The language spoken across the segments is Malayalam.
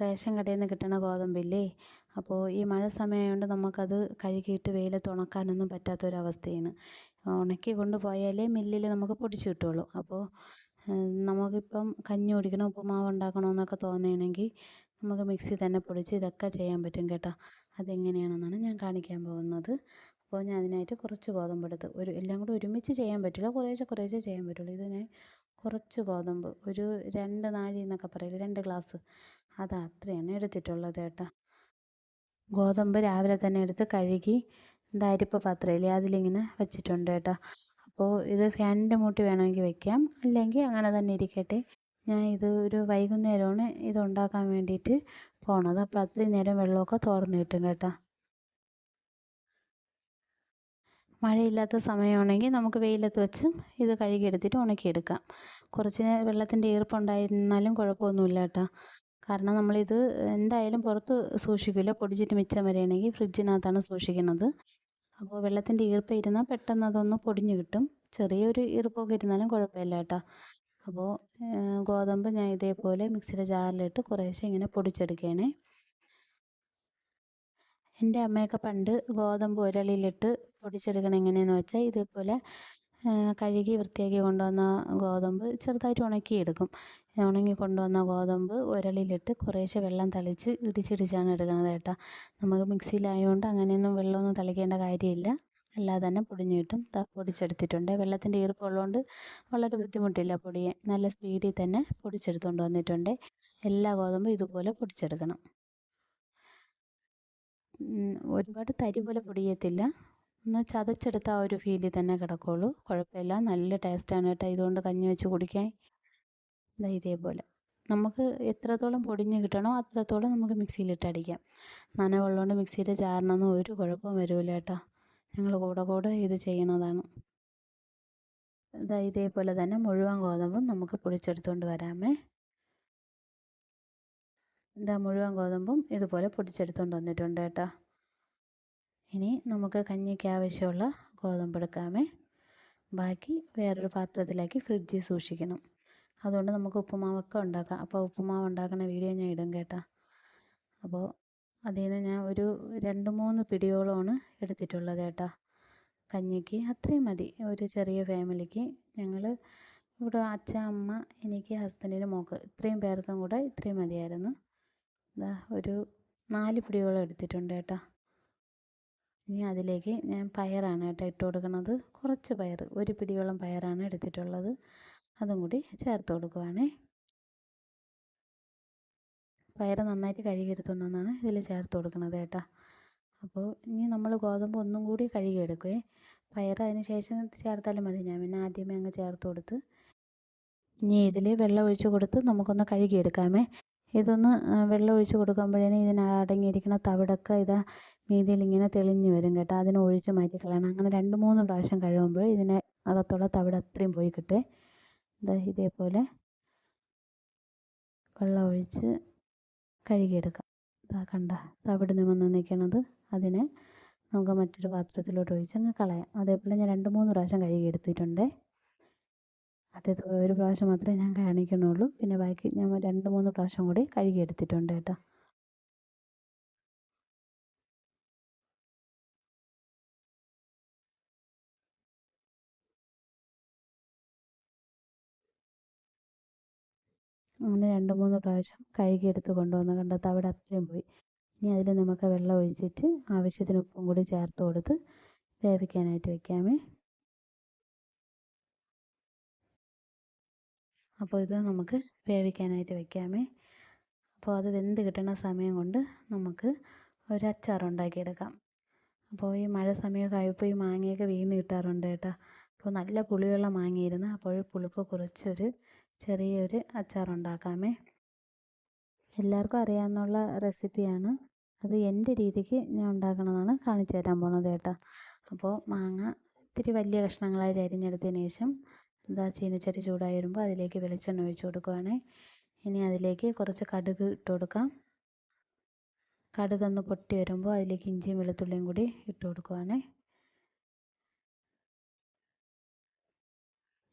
റേഷൻ കടയിൽ നിന്ന് കിട്ടണ ഗോതമ്പില്ലേ? അപ്പോൾ ഈ മഴ സമയമായതുകൊണ്ട് നമുക്കത് കഴുകിയിട്ട് വെയിലത്ത് ഉണക്കാനൊന്നും പറ്റാത്തൊരവസ്ഥയാണ്. ഉണക്കി കൊണ്ടുപോയാലേ മില്ലിൽ നമുക്ക് പൊടിച്ച് കിട്ടുള്ളൂ. അപ്പോൾ നമുക്കിപ്പം കഞ്ഞി കുടിക്കണം ഉപ്പുമാവ് ഉണ്ടാക്കണമെന്നൊക്കെ തോന്നുകയാണെങ്കിൽ നമുക്ക് മിക്സി തന്നെ പൊടിച്ച് ഇതൊക്കെ ചെയ്യാൻ പറ്റും കേട്ടോ. അതെങ്ങനെയാണെന്നാണ് ഞാൻ കാണിക്കാൻ പോകുന്നത്. അപ്പോൾ ഞാൻ അതിനായിട്ട് കുറച്ച് ഗോതമ്പെടുത്ത് ഒരു എല്ലാം കൂടെ ഒരുമിച്ച് ചെയ്യാൻ പറ്റില്ല. കുറേശ്ശെ കുറേശ്ശെ ചെയ്യാൻ പറ്റുള്ളൂ. ഇത് ഞാൻ കുറച്ച് ഗോതമ്പ് ഒരു രണ്ട് നാഴി എന്നൊക്കെ പറയില്ല രണ്ട് ഗ്ലാസ്. അത് അത്രയാണ് എടുത്തിട്ടുള്ളത് കേട്ടോ. ഗോതമ്പ് രാവിലെ തന്നെ എടുത്ത് കഴുകി എന്താ അരിപ്പ പാത്രമില്ലേ അതിലിങ്ങനെ വെച്ചിട്ടുണ്ട് കേട്ടോ. അപ്പോൾ ഇത് ഫാനിന്റെ മൂട്ടി വേണമെങ്കിൽ വെക്കാം അല്ലെങ്കിൽ അങ്ങനെ തന്നെ ഇരിക്കട്ടെ. ഞാൻ ഇത് ഒരു വൈകുന്നേരമാണ് ഇത് ഉണ്ടാക്കാൻ വേണ്ടിയിട്ട് പോണത്. അപ്പോൾ അത്രയും നേരം വെള്ളമൊക്കെ തുറന്ന് കിട്ടും കേട്ടോ. മഴയില്ലാത്ത സമയമാണെങ്കിൽ നമുക്ക് വെയിലത്ത് വെച്ചും ഇത് കഴുകിയെടുത്തിട്ട് ഉണക്കിയെടുക്കാം. കുറച്ച് വെള്ളത്തിന്റെ ഈർപ്പുണ്ടായിരുന്നാലും കുഴപ്പമൊന്നുമില്ല കേട്ടോ. കാരണം നമ്മളിത് എന്തായാലും പുറത്ത് സൂക്ഷിക്കില്ല പൊടിച്ചിട്ട് മിച്ചം വരികയാണെങ്കിൽ ഫ്രിഡ്ജിനകത്താണ് സൂക്ഷിക്കുന്നത്. അപ്പോൾ വെള്ളത്തിന്റെ ഈർപ്പം ഇരുന്നാൽ പെട്ടെന്ന് അതൊന്ന് പൊടിഞ്ഞു കിട്ടും. ചെറിയൊരു ഈർപ്പമൊക്കെ ഇരുന്നാലും കുഴപ്പമില്ല കേട്ടോ. അപ്പോൾ ഗോതമ്പ് ഞാൻ ഇതേപോലെ മിക്സിയുടെ ജാറിലിട്ട് കുറേശ്ശെ ഇങ്ങനെ പൊടിച്ചെടുക്കുകയാണേ. എന്റെ അമ്മയൊക്കെ പണ്ട് ഗോതമ്പ് ഉരളിയിലിട്ട് പൊടിച്ചെടുക്കണം എങ്ങനെയെന്ന് വെച്ചാൽ ഇതുപോലെ കഴുകി വൃത്തിയാക്കി കൊണ്ടുവന്ന ഗോതമ്പ് ചെറുതായിട്ട് ഉണക്കിയെടുക്കും. ഉണങ്ങി കൊണ്ടുവന്ന ഗോതമ്പ് ഉരളിയിലിട്ട് കുറേശ്ശെ വെള്ളം തളിച്ച് ഇടിച്ചിടിച്ചാണ് എടുക്കുന്നത് കേട്ടോ. നമുക്ക് മിക്സിയിലായതുകൊണ്ട് അങ്ങനെയൊന്നും വെള്ളമൊന്നും തളിക്കേണ്ട കാര്യമില്ല. അല്ലാതെ തന്നെ പൊടിഞ്ഞു കിട്ടും. പൊടിച്ചെടുത്തിട്ടുണ്ട്. വെള്ളത്തിന്റെ ഈർപ്പമുള്ളതുകൊണ്ട് വളരെ ബുദ്ധിമുട്ടില്ല പൊടിയെ. നല്ല സ്പീഡിൽ തന്നെ പൊടിച്ചെടുത്തുകൊണ്ട് വന്നിട്ടുണ്ട്. എല്ലാ ഗോതമ്പും ഇതുപോലെ പൊടിച്ചെടുക്കണം. ഒരുപാട് തരി പോലെ പൊടിയത്തില്ല. ഒന്ന് ചതച്ചെടുത്ത ആ ഒരു ഫീലിൽ തന്നെ കിടക്കുള്ളൂ. കുഴപ്പമില്ല. നല്ല ടേസ്റ്റാണ് കേട്ടോ. ഇതുകൊണ്ട് കഞ്ഞി വെച്ച് കുടിക്കാൻ. ഇതാ ഇതേപോലെ. നമുക്ക് എത്രത്തോളം പൊടിഞ്ഞ് കിട്ടണോ അത്രത്തോളം നമുക്ക് മിക്സിയിലിട്ട് അടിക്കാം. നനവുള്ളതുകൊണ്ട് മിക്സിയിൽ ചാരണമെന്ന് ഒരു കുഴപ്പവും വരില്ല കേട്ടോ. ഞങ്ങൾ കൂടെ കൂടെ ഇത് ചെയ്യണതാണ്. ഇതാ ഇതേപോലെ തന്നെ മുഴുവൻ ഗോതമ്പും നമുക്ക് പൊടിച്ചെടുത്തുകൊണ്ട് വരാമേ. ഇതാ മുഴുവൻ ഗോതമ്പും ഇതുപോലെ പൊടിച്ചെടുത്തുകൊണ്ട് വന്നിട്ടുണ്ട് കേട്ടോ. ഇനി നമുക്ക് കഞ്ഞിക്ക് ആവശ്യമുള്ള ഗോതമ്പ് എടുക്കാമേ. ബാക്കി വേറൊരു പാത്രത്തിലാക്കി ഫ്രിഡ്ജിൽ സൂക്ഷിക്കണം. അതുകൊണ്ട് നമുക്ക് ഉപ്പുമാവൊക്കെ ഉണ്ടാക്കാം. അപ്പോൾ ഉപ്പുമാവ് ഉണ്ടാക്കുന്ന വീഡിയോ ഞാൻ ഇടും കേട്ടോ. അപ്പോൾ അതിൽ നിന്ന് ഞാൻ ഒരു രണ്ട് മൂന്ന് പിടിയോളമാണ് എടുത്തിട്ടുള്ളത് കേട്ടോ. കഞ്ഞിക്ക് അത്രയും മതി. ഒരു ചെറിയ ഫാമിലിക്ക് ഞങ്ങൾ ഇവിടെ അച്ഛ അമ്മ എനിക്ക് ഹസ്ബൻഡിന് മോക്ക് ഇത്രയും പേർക്കും കൂടെ ഇത്രയും മതിയായിരുന്നു. ഒരു നാല് പിടിയോളം എടുത്തിട്ടുണ്ട് കേട്ടോ. ഇനി അതിലേക്ക് ഞാൻ പയറാണ് കേട്ടോ ഇട്ട് കൊടുക്കുന്നത്. കുറച്ച് പയർ ഒരു പിടിയോളം പയറാണ് എടുത്തിട്ടുള്ളത്. അതും കൂടി ചേർത്ത് കൊടുക്കുവാണേ. പയർ നന്നായിട്ട് കഴുകിയെടുത്തുകൊണ്ട് ഇതിൽ ചേർത്ത് കൊടുക്കുന്നത് കേട്ടോ. അപ്പോൾ ഇനി നമ്മൾ ഗോതമ്പ് ഒന്നും കൂടി കഴുകിയെടുക്കുവേ പയർ അതിന് ശേഷം ചേർത്താലും മതി. ഞാൻ പിന്നെ ആദ്യമേ അങ്ങ് ചേർത്ത് കൊടുത്ത് ഇനി ഇതിൽ വെള്ളം ഒഴിച്ച് കൊടുത്ത് നമുക്കൊന്ന് കഴുകിയെടുക്കാമേ. ഇതൊന്ന് വെള്ളം ഒഴിച്ച് കൊടുക്കുമ്പോഴേനും ഇതിന് അടങ്ങിയിരിക്കുന്ന തവിടൊക്കെ ഇതാ മീതിയിൽ ഇങ്ങനെ തെളിഞ്ഞ് വരും കേട്ടോ. അതിനെ ഒഴിച്ച് മാറ്റി കളയണം. അങ്ങനെ രണ്ട് മൂന്ന് പ്രാവശ്യം കഴുകുമ്പോൾ ഇതിനെ അകത്തുള്ള തവിട് അത്രയും പോയി കിട്ടേ. ഇതാ ഇതേപോലെ വെള്ളം ഒഴിച്ച് കഴുകിയെടുക്കാം. ഇതാ കണ്ട തവിട് നിമന്ന് നിൽക്കണത്. അതിനെ നമുക്ക് മറ്റൊരു പാത്രത്തിലോട്ട് ഒഴിച്ച് അങ്ങ് കളയാം. അതേപോലെ ഞാൻ രണ്ട് മൂന്ന് പ്രാവശ്യം കഴുകി എടുത്തിട്ടുണ്ട് ആദ്യത്തെ ഒരു പ്രാവശ്യം മാത്രമേ ഞാൻ കാണിക്കണുള്ളൂ പിന്നെ ബാക്കി ഞാൻ രണ്ട് മൂന്ന് പ്രാവശ്യം കൂടി കഴുകി എടുത്തിട്ടുണ്ട് കേട്ടോ. അങ്ങനെ രണ്ട് മൂന്ന് പ്രാവശ്യം കഴുകിയെടുത്ത് കൊണ്ടുവന്ന് കണ്ട അവിടെ അത്രയും പോയി. ഇനി അതിൽ നമുക്ക് വെള്ളം ഒഴിച്ചിട്ട് ആവശ്യത്തിന് ഉപ്പും കൂടി ചേർത്ത് കൊടുത്ത് വേവിക്കാനായിട്ട് വെക്കാമേ. അപ്പോൾ ഇത് നമുക്ക് വേവിക്കാനായിട്ട് വെക്കാമേ. അപ്പോൾ അത് വെന്ത് കിട്ടുന്ന സമയം കൊണ്ട് നമുക്ക് ഒരു അച്ചാർ ഉണ്ടാക്കിയെടുക്കാം അപ്പോൾ ഈ മഴ സമയമൊക്കെ ആയപ്പോൾ ഈ മാങ്ങയൊക്കെ വീണ് കിട്ടാറുണ്ട് കേട്ടോ. അപ്പോൾ നല്ല പുളിയുള്ള മാങ്ങയായിരുന്നു. അപ്പോൾ പുളിപ്പ് കുറച്ചൊരു ചെറിയൊരു അച്ചാർ ഉണ്ടാക്കാമേ എല്ലാവർക്കും അറിയാവുന്നുള്ള റെസിപ്പിയാണ്. അത് എന്റെ രീതിക്ക് ഞാൻ ഉണ്ടാക്കണതാണ് കാണിച്ചു തരാൻ പോണത് കേട്ടോ. അപ്പോൾ മാങ്ങ ഇത്തിരി വലിയ കഷ്ണങ്ങളായി അരിഞ്ഞെടുത്തതിന് ശേഷം ഇതാ ചീനച്ചട്ടി ചൂടായി വരുമ്പോൾ അതിലേക്ക് വെളിച്ചെണ്ണ ഒഴിച്ച് കൊടുക്കുവാണേ. ഇനി അതിലേക്ക് കുറച്ച് കടുക് ഇട്ട് കൊടുക്കാം. കടുകൊന്ന് പൊട്ടി വരുമ്പോൾ അതിലേക്ക് ഇഞ്ചിയും വെളുത്തുള്ളിയും കൂടി ഇട്ട് കൊടുക്കുവാണേ.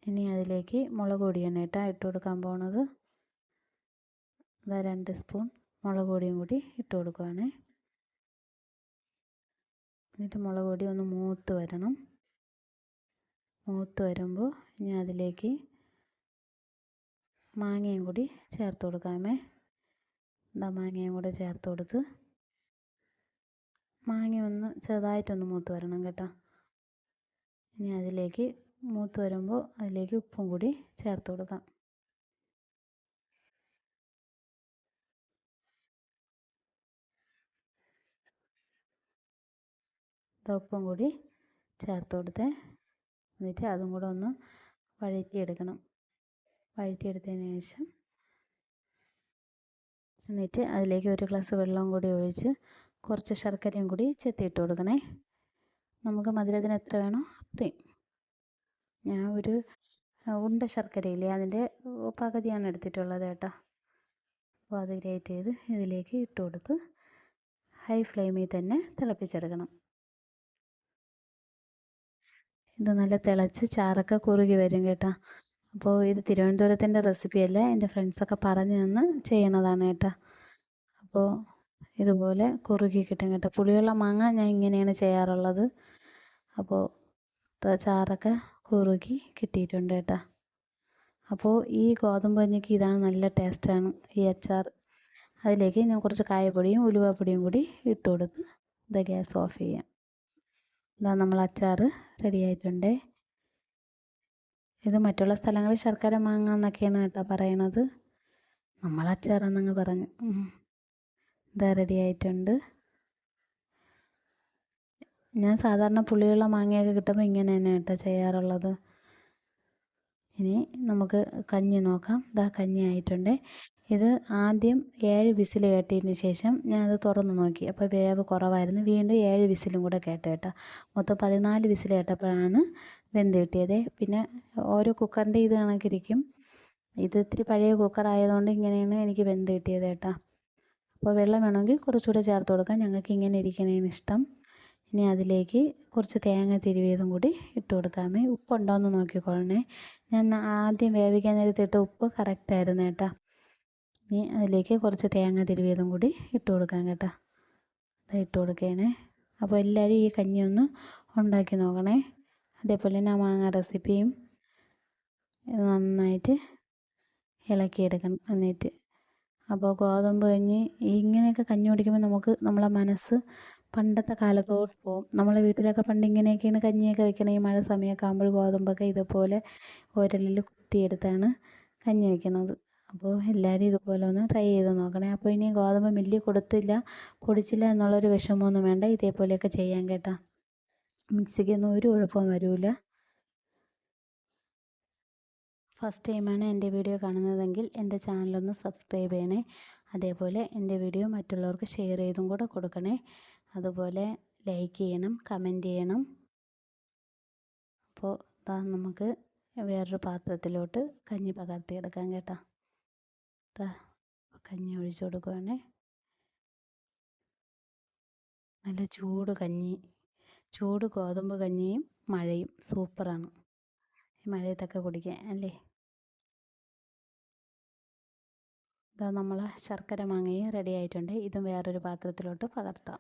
ഇനി അതിലേക്ക് മുളക് പൊടിയാണ് കേട്ടോ ഇട്ട് കൊടുക്കാൻ പോണത്. ഇതാ രണ്ട് സ്പൂൺ മുളക് പൊടിയും കൂടി ഇട്ട് കൊടുക്കുവാണേ. എന്നിട്ട് മുളക് പൊടി ഒന്ന് മൂത്ത് വരണം. മൂത്ത് വരുമ്പോൾ ഇനി അതിലേക്ക് മാങ്ങയും കൂടി ചേർത്ത് കൊടുക്കാമേ. എന്താ മാങ്ങയും കൂടെ ചേർത്ത് കൊടുത്ത് മാങ്ങ ഒന്ന് ചെറുതായിട്ടൊന്ന് മൂത്ത് വരണം കേട്ടോ. ഇനി അതിലേക്ക് മൂത്ത് വരുമ്പോൾ അതിലേക്ക് ഉപ്പും കൂടി ചേർത്ത് കൊടുക്കാം. ഉപ്പും കൂടി ചേർത്ത് കൊടുത്തേ. എന്നിട്ട് അതും കൂടെ ഒന്ന് വഴറ്റിയെടുക്കണം. വഴറ്റിയെടുത്തതിന് ശേഷം എന്നിട്ട് അതിലേക്ക് ഒരു ഗ്ലാസ് വെള്ളം കൂടി ഒഴിച്ച് കുറച്ച് ശർക്കരയും കൂടി ചെത്തിയിട്ട് കൊടുക്കണേ. നമുക്ക് മധുരത്തിന് എത്ര വേണോ അത്രയും. ഞാൻ ഒരു ഉണ്ട ശർക്കരയില്ലേ അതിന്റെ പകുതിയാണ് എടുത്തിട്ടുള്ളത് കേട്ടോ. അപ്പോൾ അത് ഗ്രേറ്റ് ചെയ്ത് ഇതിലേക്ക് ഇട്ട് കൊടുത്ത് ഹൈ ഫ്ലെയിമിൽ തന്നെ തിളപ്പിച്ചെടുക്കണം. ഇത് നല്ല തിളച്ച് ചാറൊക്കെ കുറുകി വരും കേട്ടോ. അപ്പോൾ ഇത് തിരുവനന്തപുരത്തിന്റെ റെസിപ്പിയല്ല എന്റെ ഫ്രണ്ട്സൊക്കെ പറഞ്ഞു നിന്ന് ചെയ്യണതാണ് കേട്ടോ. അപ്പോൾ ഇതുപോലെ കുറുകി കിട്ടും കേട്ടോ. പുളിയുള്ള മാങ്ങ ഞാൻ ഇങ്ങനെയാണ് ചെയ്യാറുള്ളത്. അപ്പോൾ ചാറൊക്കെ കുറുകി കിട്ടിയിട്ടുണ്ട് കേട്ടോ. അപ്പോൾ ഈ ഗോതമ്പ് കഞ്ഞിക്ക് ഇതാണ് നല്ല ടേസ്റ്റാണ് ഈ അച്ചാർ. അതിലേക്ക് ഞാൻ കുറച്ച് കായപ്പൊടിയും ഉലുവപ്പൊടിയും കൂടി ഇട്ട് കൊടുത്ത് ഇത് ഗ്യാസ് ഓഫ് ചെയ്യാം. ഇതാ നമ്മൾ അച്ചാർ റെഡി ആയിട്ടുണ്ട്. ഇത് മറ്റുള്ള സ്ഥലങ്ങളിൽ ശർക്കര മാങ്ങ എന്നൊക്കെയാണ് കേട്ടോ പറയണത്. നമ്മൾ അച്ചാറെന്നങ്ങ് പറഞ്ഞു. ഇതാ റെഡി ആയിട്ടുണ്ട്. ഞാൻ സാധാരണ പുളിയുള്ള മാങ്ങയൊക്കെ കിട്ടുമ്പോൾ ഇങ്ങനെ തന്നെ കേട്ടോ ചെയ്യാറുള്ളത്. ഇനി നമുക്ക് കഞ്ഞി നോക്കാം. ഇതാ കഞ്ഞി ആയിട്ടുണ്ട്. ഇത് ആദ്യം ഏഴ് വിസിൽ കേട്ടതിന് ശേഷം ഞാൻ അത് തുറന്ന് നോക്കി. അപ്പോൾ വേവ് കുറവായിരുന്നു. വീണ്ടും ഏഴ് വിസിലും കൂടെ കേട്ട് കേട്ടോ. മൊത്തം പതിനാല് വിസിൽ കേട്ടപ്പോഴാണ് വെന്ത് കിട്ടിയത്. പിന്നെ ഓരോ കുക്കറിന്റെ ഇത് കണക്കിരിക്കും. ഇത് ഇത്തിരി പഴയ കുക്കറായതുകൊണ്ട് ഇങ്ങനെയാണ് എനിക്ക് വെന്ത് കിട്ടിയത് കേട്ടോ. അപ്പോൾ വെള്ളം വേണമെങ്കിൽ കുറച്ചുകൂടെ ചേർത്ത് കൊടുക്കാം. ഞങ്ങൾക്ക് ഇങ്ങനെ ഇരിക്കണേന് ഇഷ്ടം. ഇനി അതിലേക്ക് കുറച്ച് തേങ്ങ തിരുവിയതും കൂടി ഇട്ട് കൊടുക്കാമേ. ഉപ്പുണ്ടോ എന്ന് നോക്കിക്കൊള്ളണേ ഞാൻ ആദ്യം വേവിക്കാൻ നേരത്തെ ഇട്ട ഉപ്പ് കറക്റ്റായിരുന്നു കേട്ടോ. ഇനി അതിലേക്ക് കുറച്ച് തേങ്ങ തിരുവിയതും കൂടി ഇട്ട് കൊടുക്കാം കേട്ടോ. അത് ഇട്ട് കൊടുക്കണേ. അപ്പോൾ എല്ലാവരും ഈ കഞ്ഞി ഒന്ന് ഉണ്ടാക്കി നോക്കണേ. അതേപോലെ തന്നെ മാങ്ങ റെസിപ്പിയും നന്നായിട്ട് ഇളക്കിയെടുക്കണം എന്നിട്ട് അപ്പോൾ ഗോതമ്പ് കഞ്ഞി ഇങ്ങനെയൊക്കെ കഞ്ഞി കുടിക്കുമ്പോൾ നമുക്ക് നമ്മളെ മനസ്സ് പണ്ടത്തെ കാലത്തോട്ട് പോകും നമ്മളെ വീട്ടിലൊക്കെ പണ്ട് ഇങ്ങനെയൊക്കെയാണ് കഞ്ഞിയൊക്കെ വെക്കണത് ഈ മഴ സമയമൊക്കെ ആകുമ്പോൾ ഗോതമ്പൊക്കെ ഇതുപോലെ ഉരലിൽ കുത്തിയെടുത്താണ് കഞ്ഞി വെക്കണത്. അപ്പോൾ എല്ലാവരും ഇതുപോലെ ഒന്ന് ട്രൈ ചെയ്ത് നോക്കണേ. അപ്പോൾ ഇനി ഗോതമ്പ് മില്ലി കൊടുത്തില്ല പൊടിച്ചില്ല എന്നുള്ളൊരു വിഷമമൊന്നും വേണ്ട. ഇതേപോലെയൊക്കെ ചെയ്യാൻ കേട്ടോ. മിക്സിക്കൊന്നും ഒരു കുഴപ്പവും വരില്ല ഫസ്റ്റ് ടൈമാണ് എന്റെ വീഡിയോ കാണുന്നതെങ്കിൽ എന്റെ ചാനലൊന്ന് സബ്സ്ക്രൈബ് ചെയ്യണേ. അതേപോലെ എന്റെ വീഡിയോ മറ്റുള്ളവർക്ക് ഷെയർ ചെയ്തും കൂടെ കൊടുക്കണേ. അതുപോലെ ലൈക്ക് ചെയ്യണം കമന്റ് ചെയ്യണം. അപ്പോൾ നമുക്ക് വേറൊരു പാത്രത്തിലോട്ട് കഞ്ഞി പകർത്തിയെടുക്കാം കേട്ടോ. കഞ്ഞി ഒഴിച്ചു കൊടുക്കുവാണേ. നല്ല ചൂട് കഞ്ഞി ചൂട് ഗോതമ്പ് കഞ്ഞിയും മഴയും സൂപ്പറാണ്. ഈ മഴയത്തൊക്കെ കുടിക്കാൻ അല്ലേ? ഇതാ നമ്മൾ ശർക്കര മാങ്ങയും റെഡി ആയിട്ടുണ്ട്. ഇതും വേറൊരു പാത്രത്തിലോട്ട് പകർത്താം.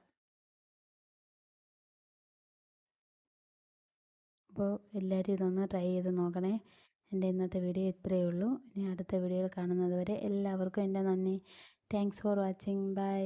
അപ്പോൾ എല്ലാവരും ഇതൊന്ന് ട്രൈ ചെയ്ത് നോക്കണേ. എന്റെ ഇന്നത്തെ വീഡിയോ ഇത്രയേ ഉള്ളൂ. ഇനി അടുത്ത വീഡിയോയിൽ കാണുന്നത് വരെ എല്ലാവർക്കും എന്റെ നന്ദി. Thanks for watching bye